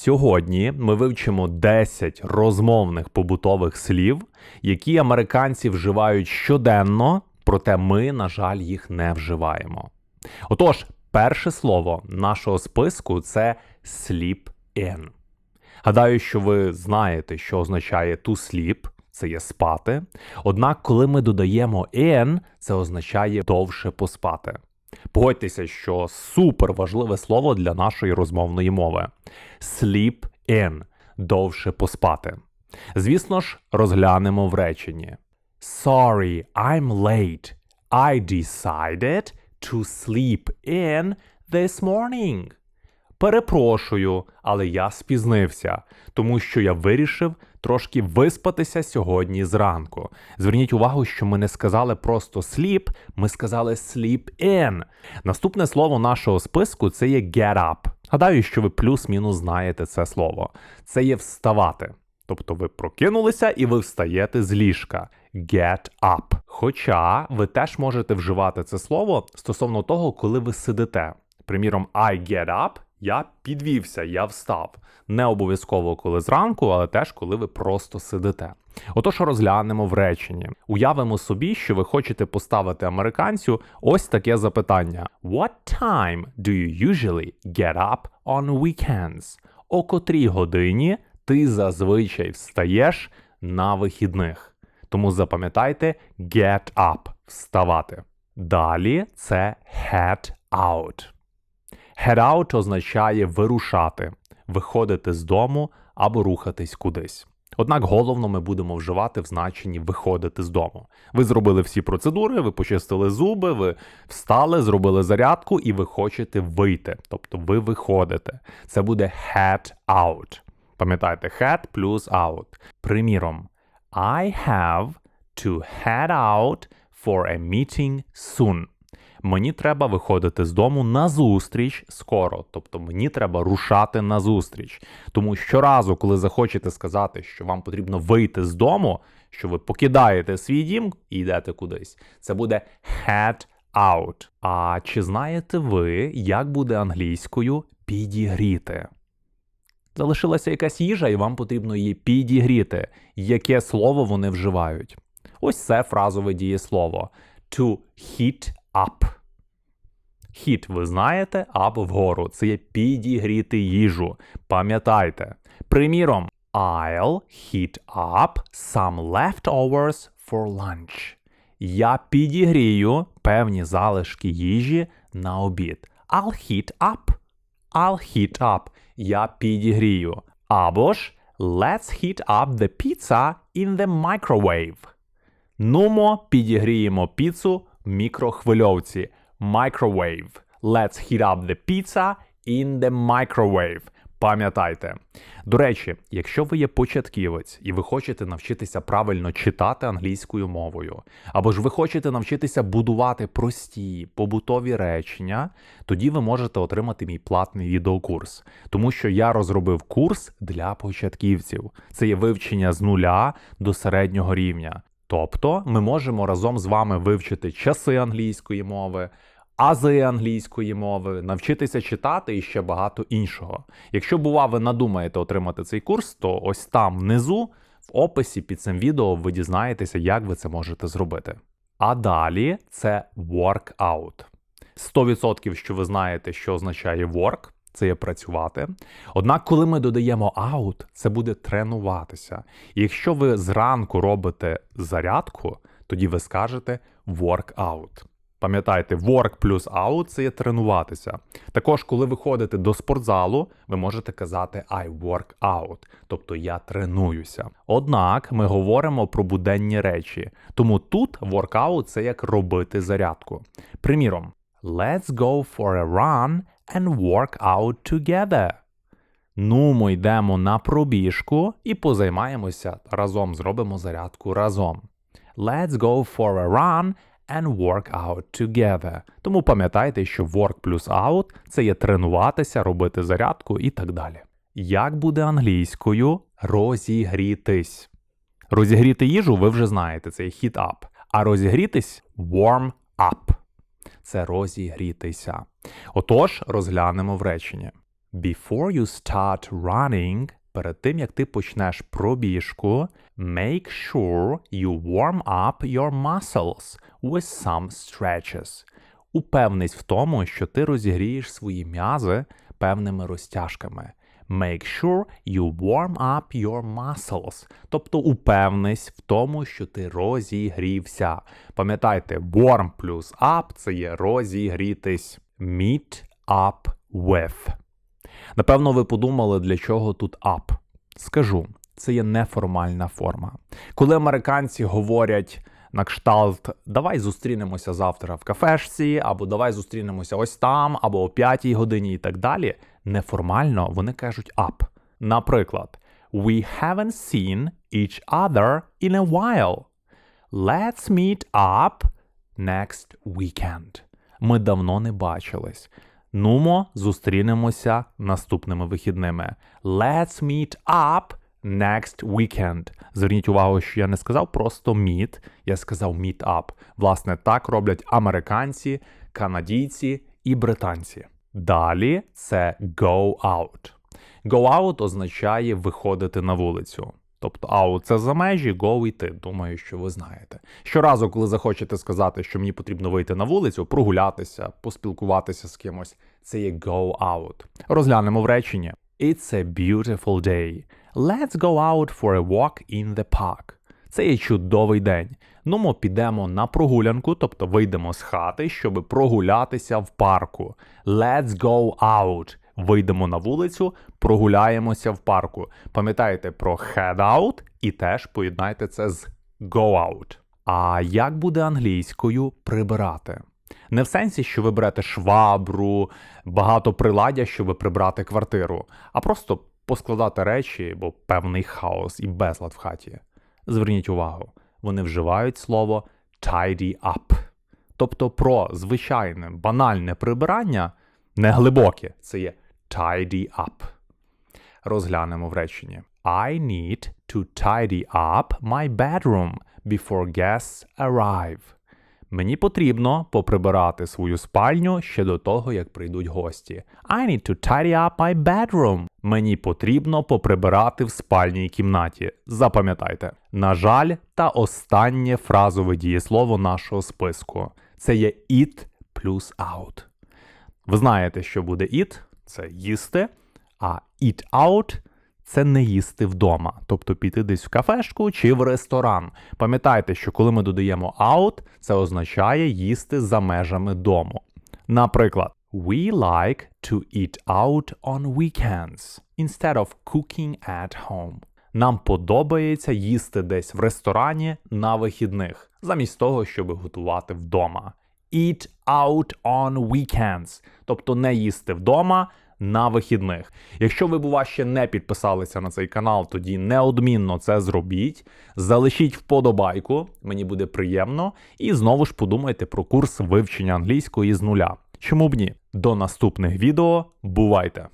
Сьогодні ми вивчимо 10 розмовних побутових слів, які американці вживають щоденно, проте ми, на жаль, їх не вживаємо. Отож, перше слово нашого списку це sleep in. Гадаю, що ви знаєте, що означає to sleep, це є спати. Однак, коли ми додаємо in, це означає довше поспати. Погодьтеся, що супер важливе слово для нашої розмовної мови. Sleep in довше поспати. Звісно ж, розглянемо в реченні. Sorry, I'm late. I decided to sleep in this morning. Перепрошую, але я спізнився, тому що я вирішив трошки виспатися сьогодні зранку. Зверніть увагу, що ми не сказали просто sleep, ми сказали sleep in. Наступне слово нашого списку це є get up. Гадаю, що ви плюс-мінус знаєте це слово. Це є вставати. Тобто ви прокинулися і ви встаєте з ліжка. Get up. Хоча ви теж можете вживати це слово стосовно того, коли ви сидите. Приміром, I get up, я підвівся, я встав. Не обов'язково коли зранку, але теж коли ви просто сидите. Отож, розглянемо в реченні. Уявимо собі, що ви хочете поставити американцю ось таке запитання: What time do you usually get up on weekends? О котрій годині ти зазвичай встаєш на вихідних? Тому запам'ятайте get up вставати. Далі це head out. Head out означає вирушати, виходити з дому або рухатись кудись. Однак головно ми будемо вживати в значенні виходити з дому. Ви зробили всі процедури, ви почистили зуби, ви встали, зробили зарядку і ви хочете вийти. Тобто ви виходите. Це буде head out. Пам'ятайте, head плюс out. Приміром, I have to head out for a meeting soon. Мені треба виходити з дому на зустріч скоро, тобто мені треба рушати на зустріч. Тому щоразу, коли захочете сказати, що вам потрібно вийти з дому, що ви покидаєте свій дім і йдете кудись, це буде head out. А чи знаєте ви, як буде англійською підігріти? Залишилася якась їжа, і вам потрібно її підігріти. Яке слово вони вживають? Ось це фразове дієслово. To heat up. Heat ви знаєте, up вгору. Це є підігріти їжу. Пам'ятайте. Приміром, I'll heat up some leftovers for lunch. Я підігрію певні залишки їжі на обід. I'll heat up. I'll heat up. Я підігрію. Або ж Let's heat up the pizza in the microwave. Нумо підігріємо піцу мікрохвильовці. Microwave. Let's heat up the pizza in the microwave. Пам'ятайте. До речі, якщо ви є початківець і ви хочете навчитися правильно читати англійською мовою, або ж ви хочете навчитися будувати прості побутові речення, тоді ви можете отримати мій платний відеокурс, тому що я розробив курс для початківців. Це є вивчення з нуля до середнього рівня. Тобто ми можемо разом з вами вивчити часи англійської мови, ази англійської мови, навчитися читати і ще багато іншого. Якщо, бува, ви надумаєте отримати цей курс, то ось там внизу, в описі під цим відео, ви дізнаєтеся, як ви це можете зробити. А далі це workout. 100% що ви знаєте, що означає work, це є працювати. Однак, коли ми додаємо out, це буде тренуватися. І якщо ви зранку робите зарядку, тоді ви скажете workout. Пам'ятайте, work плюс out це є тренуватися. Також, коли ви ходите до спортзалу, ви можете казати I work out, тобто я тренуюся. Однак ми говоримо про буденні речі, тому тут workout – це як робити зарядку. Приміром, let's go for a run and work out together. Ну, ми йдемо на пробіжку і позаймаємося разом, зробимо зарядку разом. Let's go for a run and work out together. Тому пам'ятайте, що work плюс out це є тренуватися, робити зарядку і так далі. Як буде англійською розігрітись? Розігріти їжу ви вже знаєте, це є heat up. А розігрітись warm up. Це розігрітися. Отож, розглянемо в реченні. Before you start running, перед тим як ти почнеш пробіжку, make sure you warm up your muscles with some stretches. Упевнись в тому, що ти розігрієш свої м'язи певними розтяжками. Make sure you warm up your muscles. Тобто упевнись в тому, що ти розігрівся. Пам'ятайте, warm плюс up це є розігрітись. Meet up with. Напевно, ви подумали, для чого тут up. Скажу, це є неформальна форма. Коли американці говорять на кшталт давай зустрінемося завтра в кафешці, або давай зустрінемося ось там, або о п'ятій годині і так далі, неформально вони кажуть up. Наприклад, We haven't seen each other in a while. Let's meet up next weekend. Ми давно не бачились. Нумо зустрінемося наступними вихідними. Let's meet up next weekend. Зверніть увагу, що я не сказав просто meet, я сказав meet up. Власне, так роблять американці, канадійці і британці. Далі це go out. Go out означає виходити на вулицю. Тобто out – це за межі, go – йти. Думаю, що ви знаєте. Щоразу, коли захочете сказати, що мені потрібно вийти на вулицю, прогулятися, поспілкуватися з кимось, це є go out. Розглянемо в реченні. It's a beautiful day. Let's go out for a walk in the park. Це є чудовий день. Ну, ми підемо на прогулянку, тобто вийдемо з хати, щоб прогулятися в парку. Let's go out. Вийдемо на вулицю, прогуляємося в парку. Пам'ятайте про head out і теж поєднайте це з go out. А як буде англійською прибирати? Не в сенсі, що ви берете швабру, багато приладдя, щоб прибрати квартиру, а просто поскладати речі, бо певний хаос і безлад в хаті. Зверніть увагу, вони вживають слово tidy up. Тобто про звичайне банальне прибирання, не глибоке, це є tidy up. Розглянемо в реченні. I need to tidy up my bedroom before guests arrive. Мені потрібно поприбирати свою спальню ще до того, як прийдуть гості. I need to tidy up my bedroom. Мені потрібно поприбирати в спальній кімнаті. Запам'ятайте. На жаль, та останнє фразове дієслово нашого списку. Це є eat плюс out. Ви знаєте, що буде eat – це їсти, а eat out – це не їсти вдома, тобто піти десь в кафешку чи в ресторан. Пам'ятайте, що коли ми додаємо out, це означає їсти за межами дому. Наприклад, we like to eat out on weekends instead of cooking at home. Нам подобається їсти десь в ресторані на вихідних, замість того, щоб готувати вдома. Eat out on weekends, тобто не їсти вдома на вихідних. Якщо ви, бува, ще не підписалися на цей канал, тоді неодмінно це зробіть. Залишіть вподобайку, мені буде приємно. І знову ж подумайте про курс вивчення англійської з нуля. Чому б ні? До наступних відео. Бувайте!